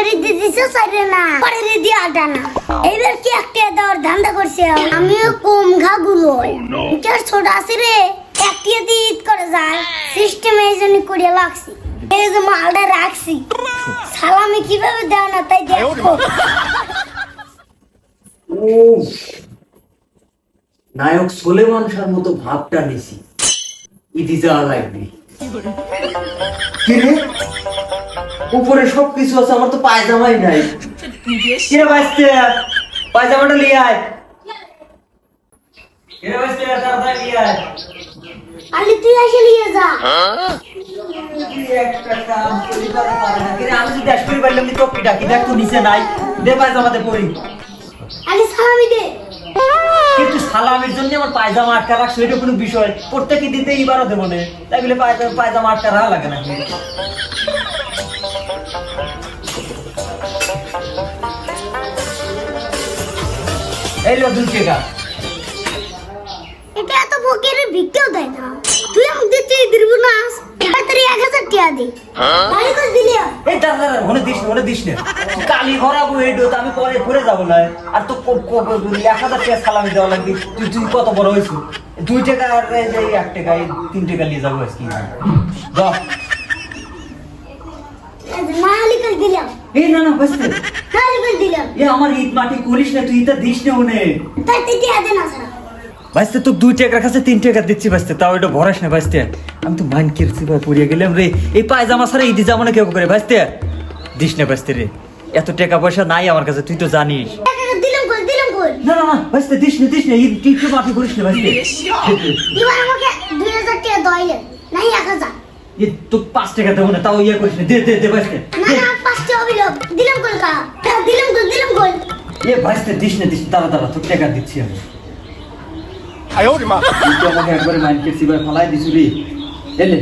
আগের দিছে না? পরে দিদি আটা না। এইবার কি একটা দেওয়ার ধান্দা করছে? আমিও কম ঘা গুলো ছোট আছে রে? একটা দিয়ে ঈদ করে যায়। সিস্টেম এই জন্য করিয়া লাগছি এই যে মালটা রাখছি। সালামি কীভাবে দেওয়া না তাই দেখো। নায়ক সোলেমান শার মতো ভাবটা নিছি। ইদি যাওয়া লাগবে। কি রে? উপরে সব কিছু আছে আমার তো পায়জামাই নাই। কি রে বাঁচতে পায়জামাটা লিয়ে আয়। কি রে বাঁচতে তাড়াতাড়ি লিয়ে আয়। আলি তুই এসে নিয়ে যা। কি একটা কাম করি পারে পারে না। কি আমি যদি ডাশ পারলাম নি তো কি ডাকি দেখ তো নিচে নাই। দে পায়জামাতে পরি। আলি সালামি দে। কিন্তু সালামের জন্য আমার পায়জামা আটকা রাখছো এটা কোনো বিষয়। প্রত্যেকে দিতে এবারও দেবো না। তাই বলে পায়জামা পায়জামা আটকা রাখা লাগে না এই লো দুই টাকা এটা এত ফকিরের ভিক্ষেও দেয় না। তুই আমাকে দিতে দিব না তাড়াতাড়ি এক হাজার টাকা দে। ভালো করে দিলি এই দাঁড়া দাঁড়া ওনে দিস ওনে দিস না। কালি ভরাবো এই ডোত আমি পরে পরে যাব না। আর তো এক হাজার টাকা সালামি দেওয়া লাগবে। তুই তুই কত বড় হয়েছিস? দুই টাকা আর এক টাকা তিন টাকা নিয়ে যাব আজকে। যা। না দিলাম। এই না না দিলাম। এ আমার ঈদ মাটি করিস না তুই এটা দিস না আদে না তো দুই টাকার কাছে তিন টাকা দিচ্ছি তাও এটা ভরাস না আমি তো কিরছি ভাই পড়িয়ে গেলাম রে। এই পায়জামা ঈদি জামা না কেউ করে বাইস্তে। দিস না বাইস্তে রে। এত টাকা পয়সা নাই আমার কাছে তুই তো জানিস। না না না দিস না দিস না মাটি করিস না এবার আমাকে দুই হাজার টাকা দইলে নাই এক হাজার এ তো পাঁচ টাকা দেবো না তাও ইয়ে করিস না দে দে দে টাকা দিলাম গোল দিলাম গোল দিলাম গোল। এ দিস না দিস দাদা দাদা তোর টাকা দিচ্ছি আমি। আয়ো মা। তুই আমাকে ফলাই রে। এলে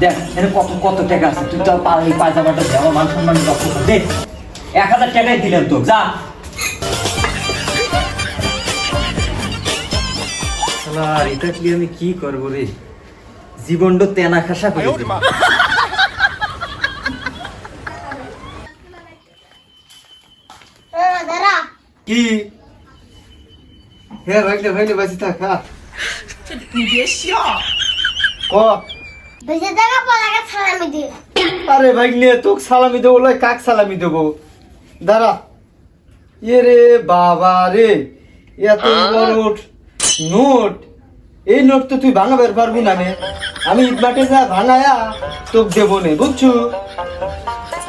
দেখ এর কত কত টাকা আছে তুই তো পাল এই মান সম্মান এক হাজার টাকাই দিলাম তো যা। এটা কি আমি কি করব রে? জীবনটা তেনা খাসা করে কি? হ্যাঁ ভাইলে ভাইলে ক? বেঁচে থাকা পলাকে সালামি দে আরে ভাইলে তোকে সালামি দেবো লয় কাক সালামি দেবো? দাঁড়া। এ রে বাবা রে এত বড় নোট? এই নোট তো তুই ভাঙাবার পারবি না নে আমি ইট মাঠে যা ভাঙায়া তোকে দেবো নে বুঝছু?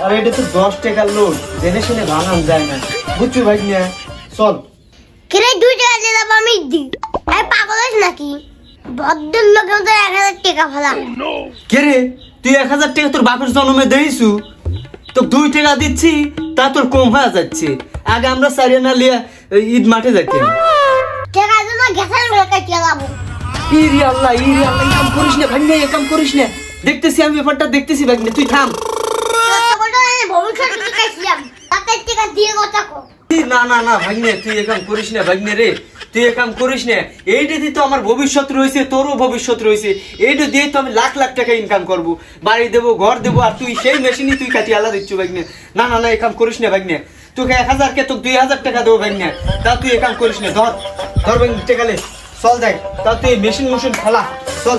আর এটা তো দশ টাকার নোট জেনে শুনে ভাঙান যায় না। বুঝছু ভাই চল। কিরে দুই টাকা দিয়ে দাম আমি আরে পাগল নাকি? ভদ্র লোক তো এক হাজার টাকা ফেলা। কে রে? তুই এক হাজার টাকা তোর বাপের জন্মে দিয়েছু? তো দুই টাকা দিচ্ছি তা তোর কম হয়ে যাচ্ছে। আগে আমরা সারিয়ে না লিয়ে ঈদ মাঠে যাইতাম। টাকা জন্য গেছেন লোকে কে যাব ইরি আল্লাহ আল্লাহ কাম করিস না কাম করিস না। দেখতেছি আমি ব্যাপারটা, দেখতেছি তুই থাম। না না না, ভাগ্নে, তুই এ কাম করিস না, ভাগ্নে রে, তুই এ কাম করিস না। এইটা দিয়ে তো আমার ভবিষ্যৎ রয়েছে, তোরও ভবিষ্যৎ রয়েছে। এইটা দিয়ে তো আমি লাখ লাখ টাকা ইনকাম করব। বাড়ি দেবো, ঘর দেবো, আর তুই সেই মেশিনই তুই কাটি আলা দিচ্ছ ভাগ্নে। না না না এ কাম করিস না, ভাগ্নে। তোকে এক হাজার কে তোকে দুই হাজার টাকা দেবো, ভাগ্নে। তা তুই এ কাম করিস না, ধর ধর ভাগ্নে টাকা লে চল যাই তা তুই মেশিন মেশিন খেলা। চল।